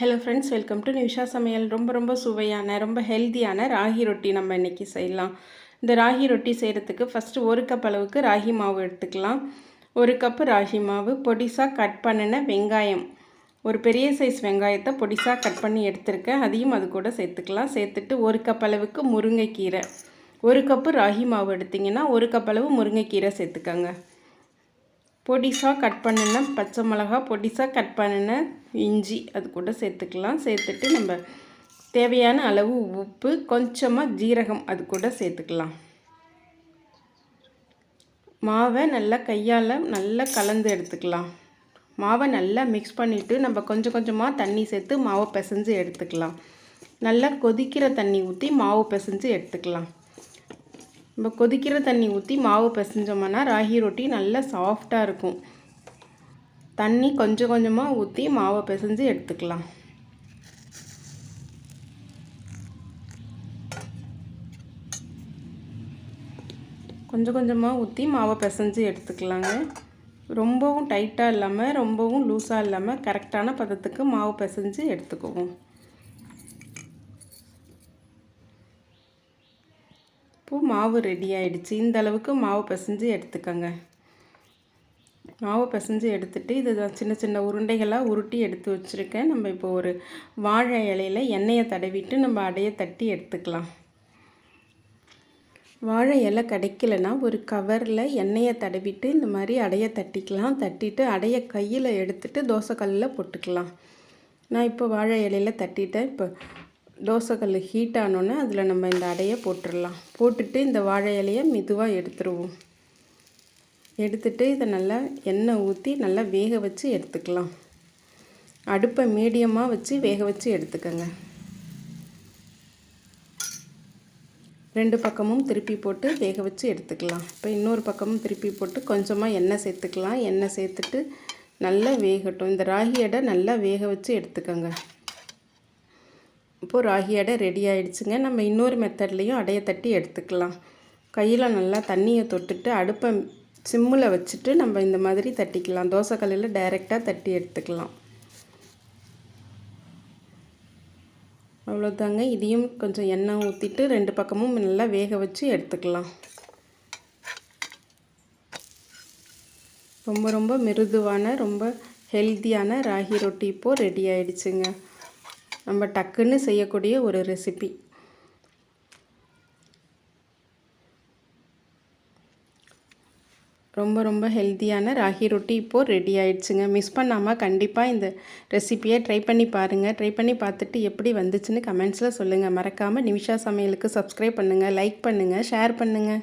Hello friends welcome to Nisha சமையல் ரொம்ப ரொம்ப சுவையான ரொம்ப ஹெல்த்தியான ராகி ரொட்டி நம்ம இன்றைக்கி செய்யலாம். இந்த ராகி ரொட்டி செய்கிறதுக்கு ஃபஸ்ட்டு ஒரு கப் அளவுக்கு ராகி மாவு எடுத்துக்கலாம். ஒரு கப்பு ராகி மாவு பொடிசாக கட் பண்ணின வெங்காயம். ஒரு பெரிய சைஸ் வெங்காயத்தை பொடிசாக கட் பண்ணி எடுத்திருக்கேன். அதையும் அது கூட சேர்த்துக்கலாம். சேர்த்துட்டு ஒரு கப் அளவுக்கு முருங்கைக்கீரை. ஒரு கப்பு ராகி மாவு எடுத்திங்கன்னா ஒரு கப் அளவு முருங்கைக்கீரை சேர்த்துக்கோங்க. பொடிசாக கட் பண்ணின பச்சை மிளகா பொடிசாக கட் பண்ணின இஞ்சி அது கூட சேர்த்துக்கலாம். சேர்த்துட்டு நம்ம தேவையான அளவு உப்பு கொஞ்சமாக ஜீரகம் அது கூட சேர்த்துக்கலாம். மாவை நல்லா கையால் நல்லா கலந்து எடுத்துக்கலாம். மாவை நல்லா மிக்ஸ் பண்ணிவிட்டு நம்ம கொஞ்சம் கொஞ்சமாக தண்ணி சேர்த்து மாவை பிசைஞ்சு எடுத்துக்கலாம். நல்லா கொதிக்கிற தண்ணி ஊற்றி மாவு பிசைஞ்சு எடுத்துக்கலாம். நம்ம கொதிக்கிற தண்ணி ஊற்றி மாவு பிசைஞ்சோம்னா ராகி ரொட்டி நல்லா சாஃப்டாக இருக்கும். தண்ணி கொஞ்சம் கொஞ்சமாக ஊற்றி மாவை பிசைஞ்சு எடுத்துக்கலாம். கொஞ்சம் கொஞ்சமாக ஊற்றி மாவை பிசைஞ்சு எடுத்துக்கலாங்க. ரொம்பவும் டைட்டாக இல்லாமல் ரொம்பவும் லூஸாக இல்லாமல் கரெக்டான பதத்துக்கு மாவு பிசைஞ்சு எடுத்துக்குவோம். இப்போது மாவு ரெடி ஆகிடுச்சு இந்த அளவுக்கு மாவு பிசைஞ்சு எடுத்துக்கோங்க. மாவு பிசைஞ்சு எடுத்துகிட்டு இது சின்ன சின்ன உருண்டைகளாக உருட்டி எடுத்து வச்சுருக்கேன். நம்ம இப்போ ஒரு வாழை இலையில் எண்ணெயை தடவிட்டு நம்ம அடையை தட்டி எடுத்துக்கலாம். வாழை இலை கிடைக்கலனா ஒரு கவரில் எண்ணெயை தடவிட்டு இந்த மாதிரி அடையை தட்டிக்கலாம். தட்டிட்டு அடையை கையில் எடுத்துகிட்டு தோசைக்கல்லில் போட்டுக்கலாம். நான் இப்போ வாழை இலையில் தட்டிட்டேன். இப்போ தோசைக்கல் ஹீட் ஆனோன்னே அதில் நம்ம இந்த அடையை போட்டுடலாம் போட்டுட்டு இந்த வாழை இலையை மெதுவாக எடுத்துருவோம். எடுத்துட்டு இதை நல்லா எண்ணெய் ஊற்றி நல்லா வேக வச்சு எடுத்துக்கலாம். அடுப்பை மீடியமாக வச்சு வேக வச்சு எடுத்துக்கோங்க. ரெண்டு பக்கமும் திருப்பி போட்டு வேக வச்சு எடுத்துக்கலாம். இப்போ இன்னொரு பக்கமும் திருப்பி போட்டு கொஞ்சமாக எண்ணெய் சேர்த்துக்கலாம். எண்ணெய் சேர்த்துட்டு நல்லா வேகட்டும். இந்த ராகி அடை நல்லா வேக வச்சு எடுத்துக்கோங்க. இப்போது ராகி அடை ரெடி ஆகிடுச்சுங்க நம்ம இன்னொரு மெத்தட்லேயும் அடையை தட்டி எடுத்துக்கலாம். கையில் நல்லா தண்ணியை தொட்டுட்டு அடுப்பை சிம்மில் வச்சுட்டு நம்ம இந்த மாதிரி தட்டிக்கலாம். தோசைக்கல்லில் டைரெக்டாக தட்டி எடுத்துக்கலாம். அவ்வளோதாங்க இதையும் கொஞ்சம் எண்ணெய் ஊற்றிட்டு ரெண்டு பக்கமும் நல்லா வேக வச்சு எடுத்துக்கலாம். ரொம்ப ரொம்ப மிருதுவான ரொம்ப ஹெல்த்தியான ராகி ரொட்டி இப்போது ரெடி ஆகிடுச்சுங்க நம்ம டக்குன்னு செய்யக்கூடிய ஒரு ரெசிபி ரொம்ப ரொம்ப ஹெல்த்தியான ராகி ரொட்டி இப்போது ரெடி ஆயிடுச்சுங்க. மிஸ் பண்ணாமல் கண்டிப்பாக இந்த ரெசிப்பியை ட்ரை பண்ணி பாருங்கள் ட்ரை பண்ணி பார்த்துட்டு எப்படி வந்துச்சுன்னு கமெண்ட்ஸில் சொல்லுங்கள் மறக்காமல் நிமிஷா சமையலுக்கு சப்ஸ்கிரைப் பண்ணுங்கள் லைக் பண்ணுங்கள் ஷேர் பண்ணுங்கள்